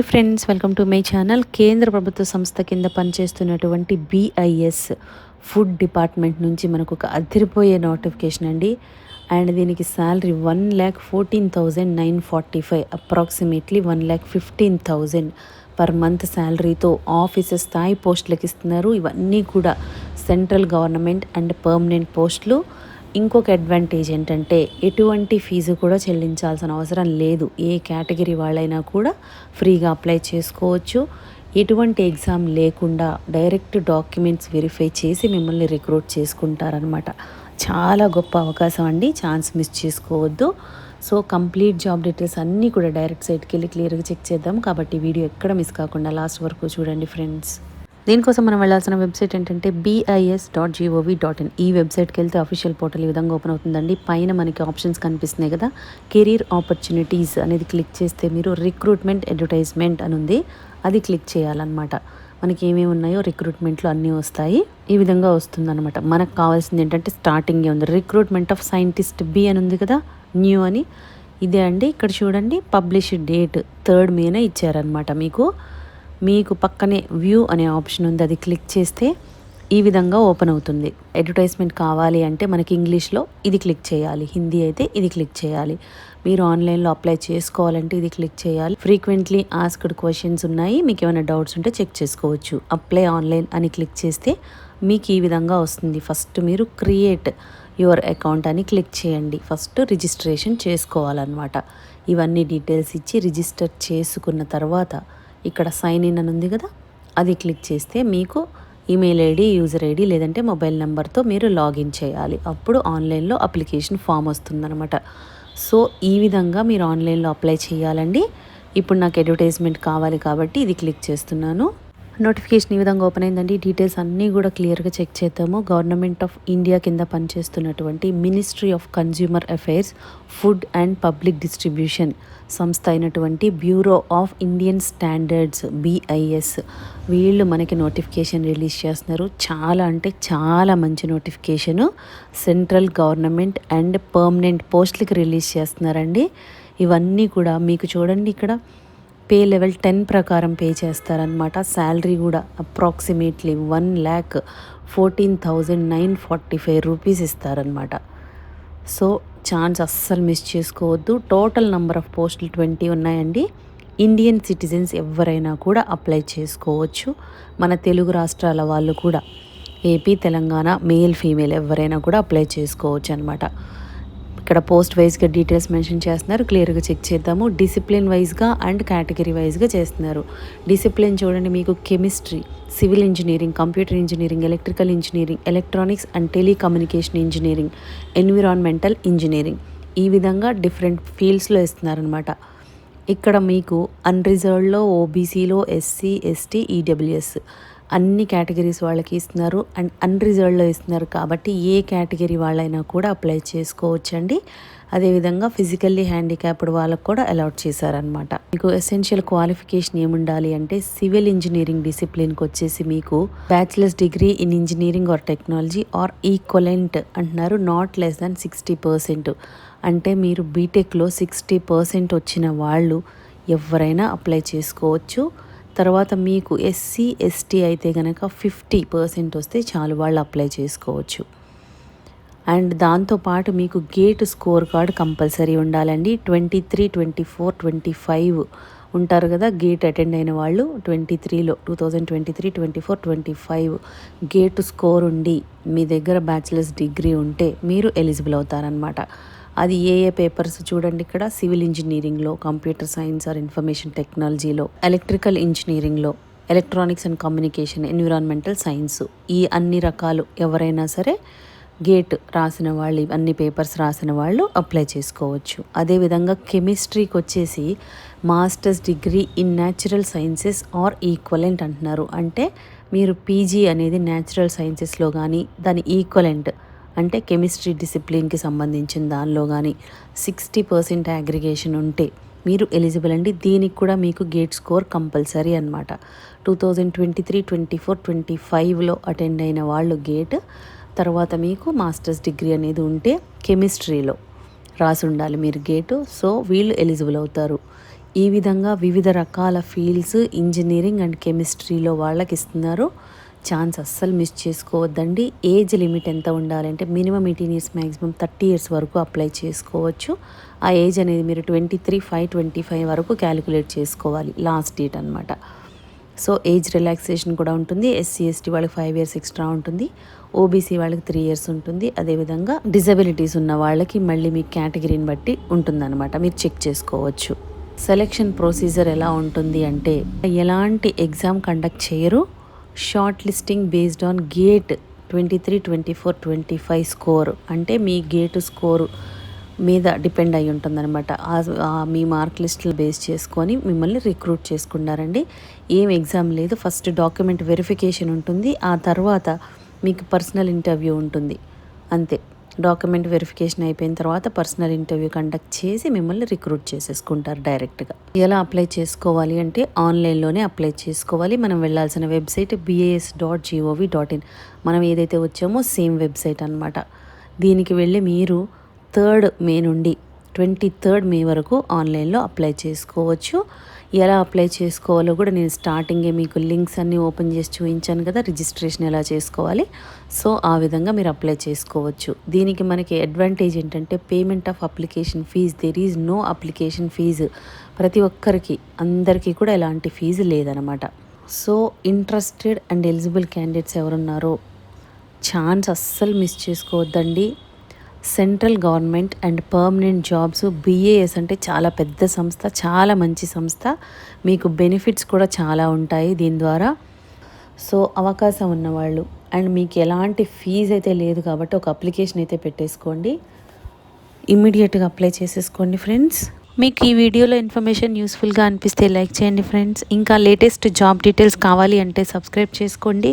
Hi friends welcome to my channel. కేంద్ర ప్రభుత్వ సంస్థ కింద పనిచేస్తున్నటువంటి బిఐఎస్ ఫుడ్ డిపార్ట్మెంట్ నుంచి మనకు ఒక అదిరిపోయే నోటిఫికేషన్ అండి. అండ్ దీనికి salary one lakh fourteen thousand nine forty five approximately one lakh fifteen thousand per month శాలరీతో officer స్థాయి పోస్టులకు ఇస్తున్నారు ఇవన్నీ కూడా సెంట్రల్ గవర్నమెంట్ అండ్ పర్మనెంట్ పోస్టులు. ఇంకొక అడ్వాంటేజ్ ఏంటంటే ఎటువంటి ఫీజు కూడా చెల్లించాల్సిన అవసరం లేదు. ఏ కేటగిరీ వాళ్ళైనా కూడా ఫ్రీగా అప్లై చేసుకోవచ్చు. ఎటువంటి ఎగ్జామ్ లేకుండా డైరెక్ట్ డాక్యుమెంట్స్ వెరిఫై చేసి మిమ్మల్ని రిక్రూట్ చేసుకుంటారనమాట చాలా గొప్ప అవకాశం అండి. ఛాన్స్ మిస్ చేసుకోవద్దు. సో కంప్లీట్ జాబ్ డీటెయిల్స్ అన్నీ కూడా డైరెక్ట్ సైట్కి వెళ్ళి క్లియర్గా చెక్ చేద్దాం. కాబట్టి వీడియో ఎక్కడ మిస్ కాకుండా లాస్ట్ వరకు చూడండి ఫ్రెండ్స్ దీనికోసం మనం వెళ్ళాల్సిన వెబ్సైట్ ఏంటంటే BIS dot GOV dot in ఈ వెబ్సైట్కి వెళ్తే అఫీషియల్ పోర్టల్ ఈ విధంగా ఓపెన్ అవుతుందండి. పైన మనకి ఆప్షన్స్ కనిపిస్తున్నాయి కదా. కెరీర్ ఆపర్చునిటీస్ అనేది క్లిక్ చేస్తే మీరు రిక్రూట్మెంట్ అడ్వర్టైజ్మెంట్ అని ఉంది. అది క్లిక్ చేయాలన్నమాట. మనకి ఏమేమి ఉన్నాయో రిక్రూట్మెంట్లో అన్నీ వస్తాయి. ఈ విధంగా వస్తుందన్నమాట. మనకు కావాల్సింది ఏంటంటే స్టార్టింగే ఉంది. రిక్రూట్మెంట్ ఆఫ్ సైంటిస్ట్ బి అని ఉంది కదా. న్యూ అని. ఇదే అండి. ఇక్కడ చూడండి. పబ్లిష్ డేట్ థర్డ్ మేనే ఇచ్చారనమాట మీకు. మీకు పక్కనే వ్యూ అనే ఆప్షన్ ఉంది. అది క్లిక్ చేస్తే ఈ విధంగా ఓపెన్ అవుతుంది. అడ్వర్టైజ్మెంట్ కావాలి అంటే మనకి ఇంగ్లీష్లో ఇది క్లిక్ చేయాలి. హిందీ అయితే ఇది క్లిక్ చేయాలి. మీరు ఆన్లైన్లో అప్లై చేసుకోవాలంటే ఇది క్లిక్ చేయాలి. ఫ్రీక్వెంట్లీ ఆస్క్డ్ క్వశ్చన్స్ ఉన్నాయి. మీకు ఏమైనా డౌట్స్ ఉంటే చెక్ చేసుకోవచ్చు. అప్లై ఆన్లైన్ అని క్లిక్ చేస్తే మీకు ఈ విధంగా వస్తుంది. ఫస్ట్ మీరు క్రియేట్ యువర్ అకౌంట్ అని క్లిక్ చేయండి. ఫస్ట్ రిజిస్ట్రేషన్ చేసుకోవాలన్నమాట. ఇవన్నీ డీటెయిల్స్ ఇచ్చి రిజిస్టర్ చేసుకున్న తర్వాత ఇక్కడ సైన్ ఇన్ అని ఉంది కదా అది క్లిక్ చేస్తే మీకు ఈమెయిల్ ఐడి యూజర్ ఐడి లేదంటే మొబైల్ నెంబర్తో మీరు లాగిన్ చేయాలి. అప్పుడు ఆన్లైన్లో అప్లికేషన్ ఫామ్ వస్తుందన్నమాట. సో ఈ విధంగా మీరు ఆన్లైన్లో అప్లై చేయాలండి. ఇప్పుడు నాకు అడ్వర్టైజ్మెంట్ కావాలి కాబట్టి ఇది క్లిక్ చేస్తున్నాను. నోటిఫికేషన్ ఈ విధంగా ఓపెన్ అయిందండి. డీటెయిల్స్ అన్నీ కూడా క్లియర్గా చెక్ చేద్దాము. గవర్నమెంట్ ఆఫ్ ఇండియా కింద పనిచేస్తున్నటువంటి ministry of consumer affairs food and public distribution సంస్థ అయినటువంటి bureau of Indian standards BIS వీళ్ళు మనకి నోటిఫికేషన్ రిలీజ్ చేస్తున్నారు. చాలా అంటే చాలా మంచి notification central government and permanent పోస్ట్లకి release చేస్తున్నారండి. ఇవన్నీ కూడా మీకు చూడండి ఇక్కడ. పే లెవెల్ టెన్ ప్రకారం పే చేస్తారనమాట శాలరీ కూడా approximately one lakh fourteen thousand nine forty five rupees ఇస్తారనమాట సో ఛాన్స్ అస్సలు మిస్ చేసుకోవద్దు. టోటల్ నెంబర్ ఆఫ్ పోస్టులు ట్వంటీ ఉన్నాయండి. ఇండియన్ సిటిజన్స్ ఎవరైనా కూడా అప్లై చేసుకోవచ్చు. మన తెలుగు రాష్ట్రాల వాళ్ళు కూడా ఏపీ తెలంగాణ మేల్ ఫీమేల్ ఎవరైనా కూడా అప్లై చేసుకోవచ్చు అనమాట ఇక్కడ పోస్ట్ వైజ్గా డీటెయిల్స్ మెన్షన్ చేస్తున్నారు. క్లియర్గా చెక్ చేద్దాము. డిసిప్లిన్ వైజ్గా అండ్ కేటగిరీ వైజ్గా చేస్తున్నారు. డిసిప్లిన్ చూడండి మీకు chemistry civil engineering computer engineering electrical engineering electronics and telecommunication engineering environmental engineering. ఈ విధంగా డిఫరెంట్ ఫీల్డ్స్లో ఇస్తున్నారనమాట ఇక్కడ మీకు అన్రిజర్వ్డ్లో ఓబీసీలో ఎస్సీ ఎస్టీ ఈడబ్ల్యూఎస్ అన్ని కేటగిరీస్ వాళ్ళకి ఇస్తున్నారు అండ్ అన్రిజర్వ్డ్లో ఇస్తున్నారు కాబట్టి ఏ కేటగిరీ వాళ్ళైనా కూడా అప్లై చేసుకోవచ్చండి. అదేవిధంగా ఫిజికల్లీ హ్యాండిక్యాప్డ్ వాళ్ళకు కూడా అలాట్ చేశారనమాట మీకు ఎసెన్షియల్ క్వాలిఫికేషన్ ఏముండాలి అంటే సివిల్ ఇంజనీరింగ్ డిసిప్లిన్కి వచ్చేసి మీకు bachelors degree in engineering or technology or equivalent అంటున్నారు not less than sixty percent అంటే మీరు బీటెక్లో సిక్స్టీ పర్సెంట్ వచ్చిన వాళ్ళు ఎవరైనా అప్లై చేసుకోవచ్చు. తర్వాత మీకు ఎస్సీ ఎస్టీ అయితే కనుక ఫిఫ్టీ పర్సెంట్ వస్తే చాలు వాళ్ళు అప్లై చేసుకోవచ్చు. అండ్ దాంతోపాటు మీకు గేట్ స్కోర్ కార్డ్ కంపల్సరీ ఉండాలండి. Twenty three twenty four twenty five ఉంటారు కదా గేట్ అటెండ్ అయిన వాళ్ళు ట్వంటీ త్రీలో two thousand twenty three twenty four twenty five GATE score ఉండి మీ దగ్గర బ్యాచిలర్స్ డిగ్రీ ఉంటే మీరు ఎలిజిబుల్ అవుతారనమాట అది ఏ ఏ పేపర్స్ చూడండి ఇక్కడ? సివిల్ ఇంజనీరింగ్లో కంప్యూటర్ సైన్స్ ఆర్ ఇన్ఫర్మేషన్ టెక్నాలజీలో ఎలక్ట్రికల్ ఇంజనీరింగ్లో electronics and communication environmental science ఈ అన్ని రకాలు ఎవరైనా సరే గేట్ రాసిన వాళ్ళు అన్ని పేపర్స్ రాసిన వాళ్ళు అప్లై చేసుకోవచ్చు. అదేవిధంగా కెమిస్ట్రీకి వచ్చేసి masters degree in natural sciences or equivalent అంటున్నారు. అంటే మీరు పీజీ అనేది న్యాచురల్ సైన్సెస్లో కానీ దాని ఈక్వలెంట్ అంటే కెమిస్ట్రీ డిసిప్లిన్కి సంబంధించిన దానిలో కానీ సిక్స్టీ పర్సెంట్ అగ్రిగేషన్ ఉంటే మీరు ఎలిజిబుల్ అండి. దీనికి కూడా మీకు గేట్ స్కోర్ కంపల్సరీ అనమాట two thousand twenty three twenty four twenty ఫైవ్లో అటెండ్ అయిన వాళ్ళు గేట్ తర్వాత మీకు మాస్టర్స్ డిగ్రీ అనేది ఉంటే కెమిస్ట్రీలో రాసి ఉండాలి మీరు గేటు. సో వీళ్ళు ఎలిజిబుల్ అవుతారు. ఈ విధంగా వివిధ రకాల ఫీల్డ్స్ ఇంజనీరింగ్ అండ్ కెమిస్ట్రీలో వాళ్ళకి ఇస్తున్నారు. ఛాన్స్ అస్సలు మిస్ చేసుకోవద్దండి. ఏజ్ లిమిట్ ఎంత ఉండాలంటే minimum eighteen years maximum thirty years వరకు అప్లై చేసుకోవచ్చు. ఆ ఏజ్ అనేది మీరు twenty three five twenty five వరకు క్యాలిక్యులేట్ చేసుకోవాలి. లాస్ట్ డేట్ అనమాట సో ఏజ్ రిలాక్సేషన్ కూడా ఉంటుంది. ఎస్సీ ఎస్టీ వాళ్ళకి ఫైవ్ ఇయర్స్ ఎక్స్ట్రా ఉంటుంది. ఓబీసీ వాళ్ళకి త్రీ ఇయర్స్ ఉంటుంది. అదేవిధంగా డిజబిలిటీస్ ఉన్న వాళ్ళకి మళ్ళీ మీ కేటగిరీని బట్టి ఉంటుందన్నమాట. మీరు చెక్ చేసుకోవచ్చు. సెలెక్షన్ ప్రొసీజర్ ఎలా ఉంటుంది అంటే ఎలాంటి ఎగ్జామ్ కండక్ట్ చేయరు. Short listing based on GATE twenty three twenty four twenty five score. అంటే మీ గేట్ స్కోరు మీద డిపెండ్ అయి ఉంటుందన్నమాట. మీ మార్క్ లిస్టులు బేస్ చేసుకొని మిమ్మల్ని రిక్రూట్ చేసుకున్నారండి ఏం ఎగ్జామ్ లేదు. ఫస్ట్ డాక్యుమెంట్ వెరిఫికేషన్ ఉంటుంది. ఆ తర్వాత మీకు పర్సనల్ ఇంటర్వ్యూ ఉంటుంది. అంతే. డాక్యుమెంట్ వెరిఫికేషన్ అయిపోయిన తర్వాత పర్సనల్ ఇంటర్వ్యూ కండక్ట్ చేసి మిమ్మల్ని రిక్రూట్ చేసేసుకుంటారు డైరెక్ట్గా. ఎలా అప్లై చేసుకోవాలి అంటే ఆన్లైన్లోనే అప్లై చేసుకోవాలి. మనం వెళ్ళాల్సిన website BAS dot GOV dot in మనం ఏదైతే వచ్చామో సేమ్ వెబ్సైట్ అనమాట దీనికి వెళ్ళి మీరు థర్డ్ మే నుండి ట్వంటీ థర్డ్ మే వరకు ఆన్లైన్లో అప్లై చేసుకోవచ్చు. ఎలా అప్లై చేసుకోవాలో కూడా నేను స్టార్టింగే మీకు లింక్స్ అన్నీ ఓపెన్ చేసి చూపించాను కదా రిజిస్ట్రేషన్ ఎలా చేసుకోవాలి. సో ఆ విధంగా మీరు అప్లై చేసుకోవచ్చు. దీనికి మనకి అడ్వాంటేజ్ ఏంటంటే payment of application fee there is no application fee ప్రతి ఒక్కరికి అందరికీ కూడా ఎలాంటి ఫీజు లేదనమాట so interested and eligible candidates ఎవరున్నారో ఛాన్స్ అస్సలు మిస్ చేసుకోవద్దండి. Central government and permanent jobs BAS అంటే చాలా పెద్ద సంస్థ చాలా మంచి సంస్థ. మీకు బెనిఫిట్స్ కూడా చాలా ఉంటాయి దీని ద్వారా. సో అవకాశం ఉన్నవాళ్ళు. అండ్ మీకు ఎలాంటి ఫీజు అయితే లేదు కాబట్టి ఒక అప్లికేషన్ అయితే పెట్టేసుకోండి. ఇమ్మీడియట్గా అప్లై చేసేసుకోండి ఫ్రెండ్స్. మీకు ఈ వీడియోలో ఇన్ఫర్మేషన్ యూస్ఫుల్గా అనిపిస్తే లైక్ చేయండి ఫ్రెండ్స్. ఇంకా లేటెస్ట్ జాబ్ డీటెయిల్స్ కావాలి అంటే సబ్స్క్రైబ్ చేసుకోండి.